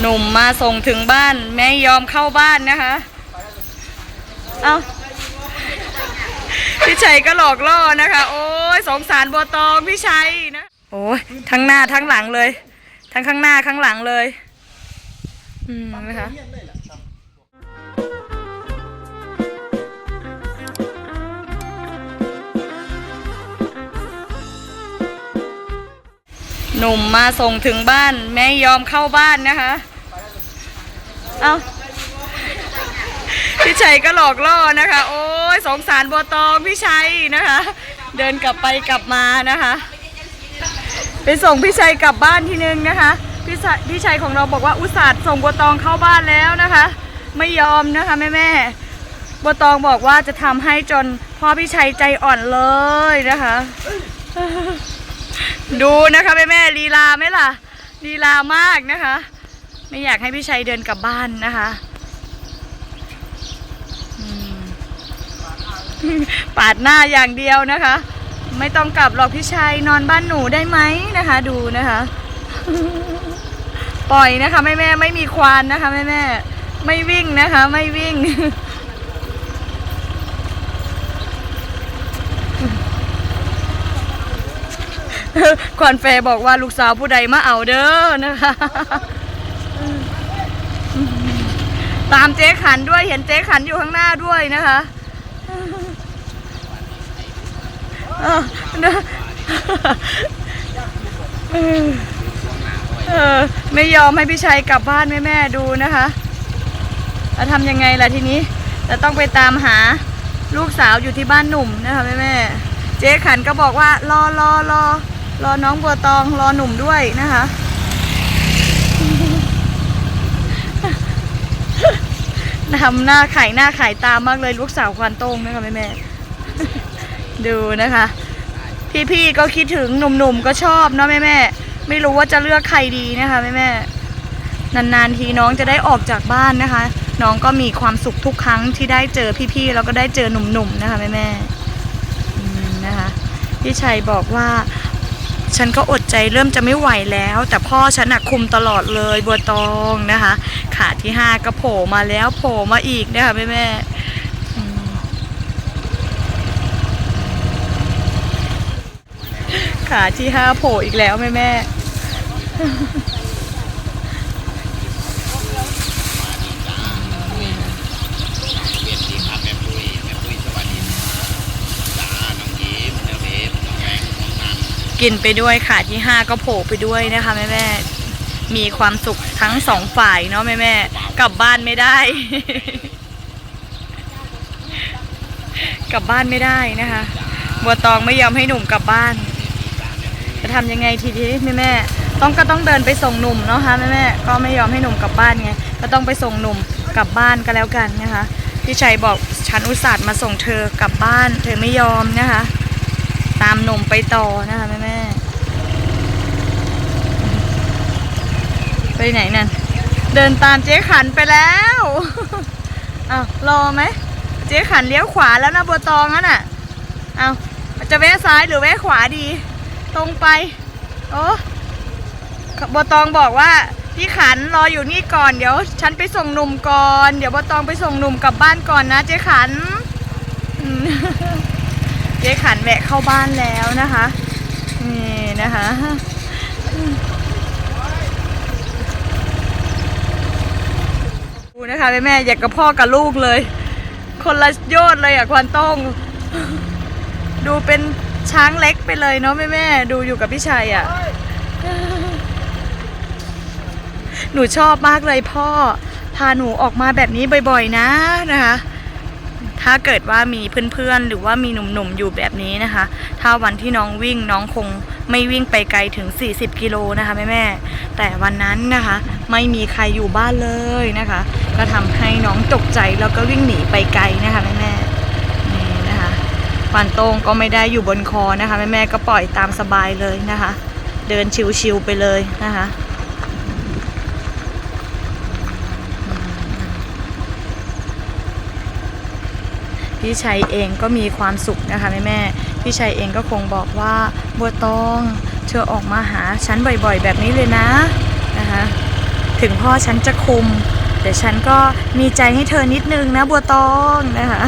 หนุ่มมาส่งถึงบ้าน ไม่ยอมเข้าบ้านนะคะ เอาพี่ชัยก็หลอกล่อนะคะ โอ้ยสงสารบัวตองพี่ชัยนะ โอ้ยทั้งหน้าทั้งหลังเลย ทั้งข้างหน้าข้างหลังเลย อืมนะคะหนุ่มมาส่งถึงบ้าน ไม่ยอมเข้าบ้านนะคะ เอาพี่ชัยก็หลอกล่อนะคะ โอ้ยสงสารบัวตองพี่ชัยนะคะ เดินกลับไปกลับมานะคะ ไปส่งพี่ชัยกลับบ้านทีนึงนะคะพี่ชัยพี่ชัยของเราบอกว่าอุตส่าห์ส่งบัวตองเข้าบ้านแล้วนะคะ ไม่ยอมนะคะแม่แม่บัวตองบอกว่าจะทำให้จนพ่อพี่ชัยใจอ่อนเลยนะคะ ดูนะคะแม่แม่ลีลาไหมล่ะลีลามากนะคะ ไม่อยากให้พี่ชัยเดินกลับบ้านนะคะปาดหน้าอย่างเดียวนะคะ ไม่ต้องกลับหรอกพี่ชัยนอนบ้านหนูได้ไหมนะคะ ดูนะคะ ปล่อยนะคะแม่แม่ไม่มีควานนะคะแม่แม่ไม่วิ่งนะคะ ไม่วิ่งคอนเฟย์บอกว่าลูกสาวผู้ใดมาเอาเด้อนะคะ ตามเจ๊ขันด้วยเห็นเจ๊ขันอยู่ข้างหน้าด้วยนะคะเออนะเออไม่ยอมให้พี่ชัยกลับบ้านแม่แม่ดูนะคะแล้วทำยังไงล่ะทีนี้จะต้องไปตามหาลูกสาวอยู่ที่บ้านหนุ่มนะคะแม่แม่เจ๊ขันก็บอกว่ารอรอรอรอน้องบัวตองรอหนุ่มด้วยนะคะ ทำหน้าไข่หน้าไข่ตามากเลยลูกสาวควานโต้งนะคะแม่แม่ดูนะคะ พี่ๆก็คิดถึงหนุ่มๆก็ชอบเนาะแม่แม่ไม่รู้ว่าจะเลือกใครดีนะคะแม่แม่นานๆทีน้องจะได้ออกจากบ้านนะคะ น้องก็มีความสุขทุกครั้งที่ได้เจอพี่ๆแล้วก็ได้เจอหนุ่มๆนะคะแม่แม่นะคะพี่ชัยบอกว่า ฉันก็อดใจเริ่มจะไม่ไหวแล้ว แต่พ่อฉันอะคุมตลอดเลยบัวตองนะคะ ขาที่ห้าก็โผล่มาแล้วโผล่มาอีกนะคะแม่แม่ขาที่ห้าโผล่อีกแล้วแม่แม่ๆ เปลี่ยนทีครับแม่ปุ้ยแม่ปุ้ยสวัสดีจ้าน้องยิ้มน้องเบฟน้องแรงน้องนัน กินไปด้วยขาที่ห้าก็โผล่ไปด้วยนะคะแม่แม่มีความสุขทั้งสองฝ่ายเนาะแม่แม่กลับบ้านไม่ได้ กลับบ้านไม่ได้นะคะบัวตองไม่ยอมให้หนุ่มกลับบ้าน จะทำยังไงทีนี้แม่แม่ต้องก็ต้องเดินไปส่งหนุ่มเนาะคะแม่แม่ก็ไม่ยอมให้หนุ่มกลับบ้านไงก็ต้องไปส่งหนุ่มกลับบ้านก็แล้วกันนะคะพี่ชัยบอกฉันอุตส่าห์มาส่งเธอกลับบ้าน เธอไม่ยอมนะคะามหนุ่มไปต่อนะคะแม่แม่ไปไหนนั่น เดินตามเจ๊ขันไปแล้วอ้าวรอไหม เจ๊ขันเลี้ยวขวาแล้วนะบัวตองนั่นน่ะอ้าวจะแวะซ้ายหรือแวะขวาดี ตรงไป โอ้บัวตองบอกว่าพี่ขันรออยู่นี่ก่อนเดี๋ยว ฉันไปส่งหนุ่มก่อน เดี๋ยวบัวตองไปส่งหนุ่มกลับบ้านก่อนนะเจ๊ขันอืม เจ๊ขันแวะเข้าบ้านแล้วนะคะ นี่นะคะ ดูนะคะแม่แม่อยากกับพ่อกับลูกเลย คนละยอดเลยอะควันต้อง ดูเป็นช้างเล็กไปเลยเนาะแม่แม่ดูอยู่กับพี่ชัยอะ หนูชอบมากเลยพ่อ พาหนูออกมาแบบนี้บ่อยๆ นะนะคะ ถ้าเกิดว่ามีเพื่อนๆ หรือว่ามีหนุ่มๆ อยู่แบบนี้นะคะ ถ้าวันที่น้องวิ่งน้องคงไม่วิ่งไปไกลถึง 40 กิโลนะคะแม่ๆแต่วันนั้นนะคะ ไม่มีใครอยู่บ้านเลยนะคะ ก็ทำให้น้องตกใจแล้วก็วิ่งหนีไปไกลนะคะแม่ๆนี่นะคะฟันโต้งก็ไม่ได้อยู่บนคอนะคะแม่ๆก็ปล่อยตามสบายเลยนะคะ เดินชิวๆไปเลยนะคะ พี่ชัยเองก็มีความสุขนะคะแม่แม่พี่ชัยเองก็คงบอกว่าบัวตองเธอออกมาหาฉันบ่อยๆ แบบนี้เลยนะนะคะถึงพ่อฉันจะคุม แต่ฉันก็มีใจให้เธอนิดนึงนะบัวตองนะคะ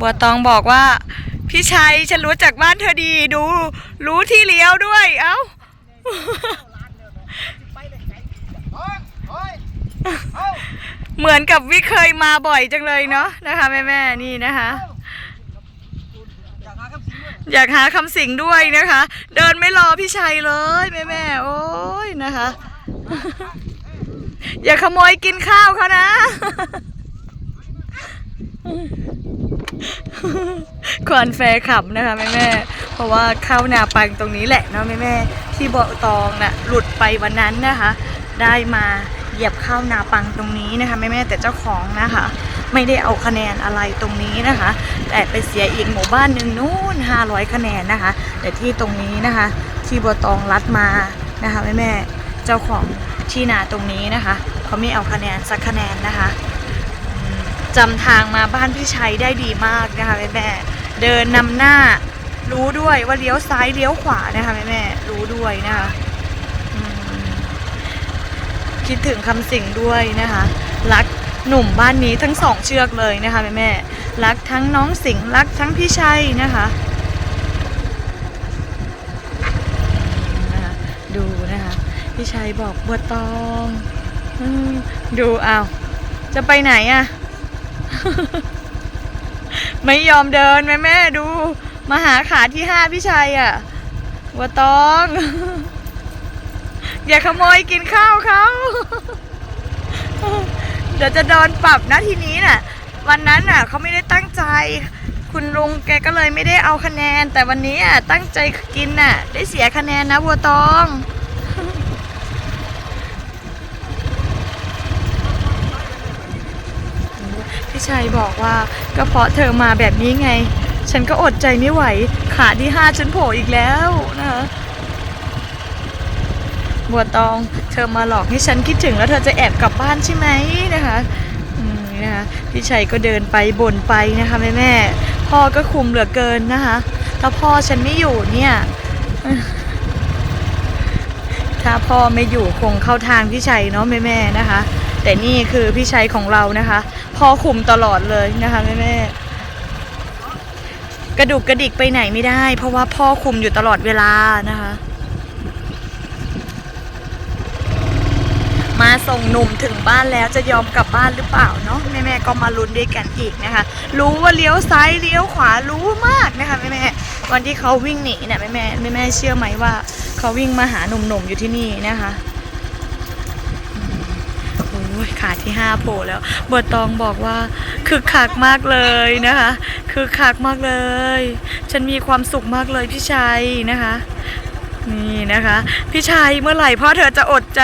บัวตองบอกว่า พี่ชัยฉันรู้จักบ้านเธอดีดู รู้ที่เลี้ยวด้วย เอ้าเหมือนกับวิเคยมาบ่อยจังเลยเนาะนะคะแม่แม่นี่นะคะ อยากหาคำสิงด้วยนะคะ เดินไม่รอพี่ชัยเลยแม่แม่โอ้ยนะคะ อย่าขโมยกินข้าวเขานะ คอนแฟร์ขับนะคะแม่แม่เพราะว่าเข้านาปังตรงนี้แหละเนาะแม่แม่ที่เบาตองน่ะหลุดไปวันนั้นนะคะ ได้มาเหยียบเข้านาปังตรงนี้นะคะแม่แม่แต่เจ้าของนะคะ ไม่ได้เอาคะแนนอะไรตรงนี้นะคะ แต่ไปเสียอีกหมู่บ้านหนึ่งนู่น500 คะแนนนะคะ แต่ที่ตรงนี้นะคะ ที่บัวตองรัดมานะคะแม่แม่เจ้าของที่นาตรงนี้นะคะเขาไม่เอาคะแนนสักคะแนนนะคะ จำทางมาบ้านพี่ชัยได้ดีมากนะคะแม่แม่เดินนำหน้ารู้ด้วยว่าเลี้ยวซ้ายเลี้ยวขวานะคะแม่แม่รู้ด้วยนะคะคิดถึงคำสิ่งด้วยนะคะ รักหนุ่มบ้านนี้ทั้งสองเชือกเลยนะคะแม่แม่รักทั้งน้องสิงรักทั้งพี่ชัยนะคะดูนะคะพี่ชัยบอกบัวตองดูเอาจะไปไหนอะ ไม่ยอมเดินแม่แม่ดู มาหาขาที่ห้าพี่ชัยอะวัวตอง อย่าขโมยกินข้าวเขาเดี๋ยวจะโดนปรับนะทีนี้น่ะ วันนั้นน่ะเขาไม่ได้ตั้งใจ คุณลุงแกก็เลยไม่ได้เอาคะแนน แต่วันนี้อะตั้งใจกินน่ะ ได้เสียคะแนนนะวัวตอง พี่ชัยบอกว่าก็เพราะเธอมาแบบนี้ไง ฉันก็อดใจไม่ไหว ขาที่ห้าฉันโผล่อีกแล้วนะคะบัวตองเธอมาหลอกให้ฉันคิดถึงแล้วเธอจะแอบกลับบ้านใช่ไหมนะคะอืมนะคะพี่ชัยก็เดินไปบ่นไปนะคะแม่แม่พ่อก็คุมเหลือเกินนะคะ ถ้าพ่อฉันไม่อยู่เนี่ยถ้าพ่อไม่อยู่คงเข้าทางพี่ชัยเนาะแม่แม่นะคะ แต่นี่คือพี่ชัยของเรานะคะ พ่อคุมตลอดเลยนะคะแม่แม่กระดุกกระดิกไปไหนไม่ได้ เพราะว่าพ่อคุมอยู่ตลอดเวลานะคะ มาส่งหนุ่มถึงบ้านแล้วจะยอมกลับบ้านหรือเปล่าเนาะแม่แม่ก็มาลุ้นด้วยกันอีกนะคะ รู้ว่าเลี้ยวซ้ายเลี้ยวขวารู้มากนะคะแม่แม่วันที่เขาวิ่งหนีเนี่ยแม่แม่แม่แม่เชื่อไหมว่า เขาวิ่งมาหาหนุ่มๆอยู่ที่นี่นะคะ อ้ยขาที่ห้าโผล่แล้วบัวตองบอกว่าคึกคักมากเลยนะคะคึกคักมากเลย ฉันมีความสุขมากเลยพี่ชัยนะคะนี่นะคะ พี่ชัยเมื่อไหร่พ่อเธอจะอดใจ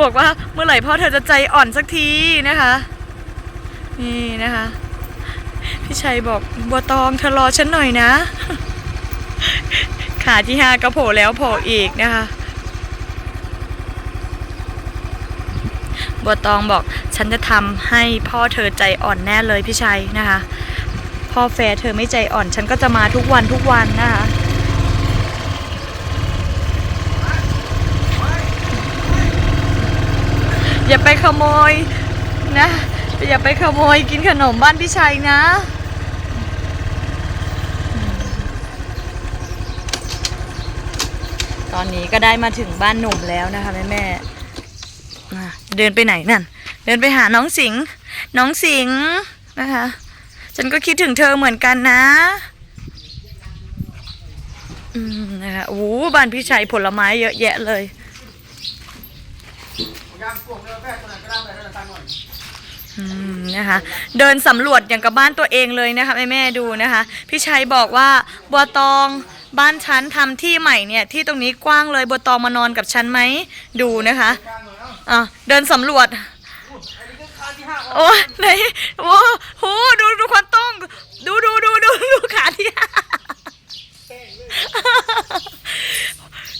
บอกว่าเมื่อไหร่พ่อเธอจะใจอ่อนสักทีนะคะ นี่นะคะ พี่ชัยบอกบัวตองเธอรอฉันหน่อยนะ ขาที่ห้าก็โผล่แล้วโผล่อีกนะคะ บัวตองบอกฉันจะทำให้พ่อเธอใจอ่อนแน่เลยพี่ชัยนะคะ พ่อแฟเธอไม่ใจอ่อน ฉันก็จะมาทุกวันทุกวันนะคะอย่าไปขโมยนะอย่าไปขโมยกินขนมบ้านพี่ชัยนะตอนนี้ก็ได้มาถึงบ้านหนุ่มแล้วนะคะแม่แม่ เดินไปไหนนั่น เดินไปหาน้องสิงห์น้องสิงห์นะคะ ฉันก็คิดถึงเธอเหมือนกันนะ อืมนะคะโอ้บ้านพี่ชัยผลไม้เยอะแยะเลยนะคะเดินสำรวจอย่างกับบ้านตัวเองเลยนะคะแม่แม่ดูนะคะ พี่ชัยบอกว่าบัวตองบ้านฉันทำที่ใหม่เนี่ยที่ตรงนี้กว้างเลยบัวตองมานอนกับฉันไหมดูนะคะ อะเดินสำรวจโอ้ยไหนโอ้โหดูดูควันต้อง ดูดูดูดูดูขาที่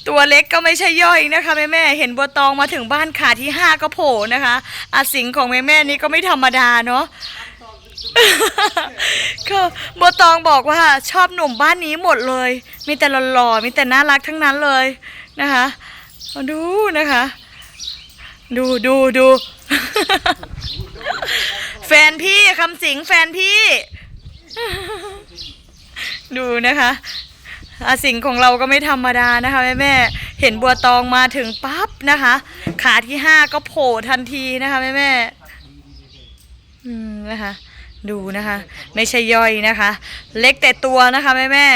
ตตัวเล็กก็ไม่ใช่ย่อยนะคะแม่แม่ๆเห็นบัวตองมาถึงบ้านขาที่ห้าก็โผล่นะคะอาสิงของแม่แม่ๆนี่ก็ไม่ธรรมดาเนาะก็บัวตองบอกว่าชอบหนุ่มบ้านนี้หมดเลย มีแต่หล่อๆมีแต่น่ารักทั้งนั้นเลยนะคะเอาดูนะคะ ดูดูดู แฟนพี่คำสิงแฟนพี่ ดูนะคะอาสิงของเราก็ไม่ธรรมดานะคะแม่แม่เห็นบัวตองมาถึงปั๊บนะคะ ขาที่ห้าก็โผล่ทันทีนะคะแม่แม่อืมนะคะดูนะคะ ไม่ใช่ย่อยนะคะ เล็กแต่ตัวนะคะแม่แม่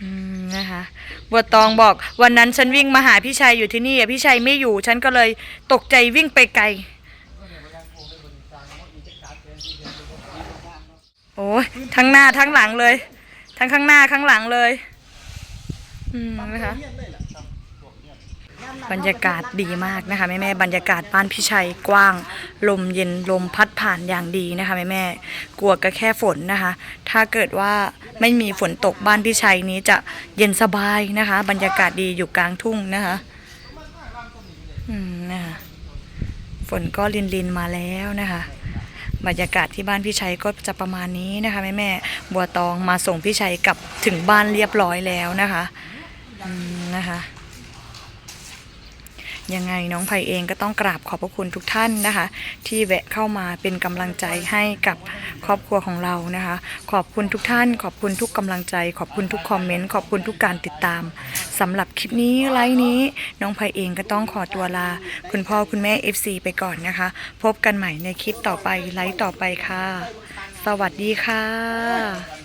อืมนะคะ บัวตองบอก วันนั้นฉันวิ่งมาหาพี่ชัยอยู่ที่นี่พี่ชัยไม่อยู่ ฉันก็เลยตกใจวิ่งไปไกล โอ้ยทั้งหน้าทั้งหลังเลย ทั้งข้างหน้าข้างหลังเลย อืมนะคะ บรรยากาศดีมากนะคะแม่แม่บรรยากาศบ้านพี่ชัยกว้าง ลมเย็นลมพัดผ่านอย่างดีนะคะแม่แม่กลัวก็แค่ฝนนะคะ ถ้าเกิดว่าไม่มีฝนตกบ้านพี่ชัยนี้จะเย็นสบายนะคะ บรรยากาศดีอยู่กลางทุ่งนะคะอืมนะคะฝนก็ลินลินมาแล้วนะคะบรรยากาศที่บ้านพี่ชัยก็จะประมาณนี้นะคะแม่แม่บัวตองมาส่งพี่ชัยกลับถึงบ้านเรียบร้อยแล้วนะคะอืมนะคะ ยังไงน้องไผ่เองก็ต้องกราบขอบพระคุณทุกท่านนะคะ ที่แวะเข้ามาเป็นกำลังใจให้กับครอบครัวของเรานะคะ ขอบคุณทุกท่าน ขอบคุณทุกกำลังใจ ขอบคุณทุกคอมเมนต์ขอบคุณทุกการติดตามสำหรับคลิปนี้ไลฟ์นี้ น้องไผ่เองก็ต้องขอตัวลา คุณพ่อคุณแม่ FC ไปก่อนนะคะ พบกันใหม่ในคลิปต่อไปไลฟ์ต่อไปค่ะ สวัสดีค่ะ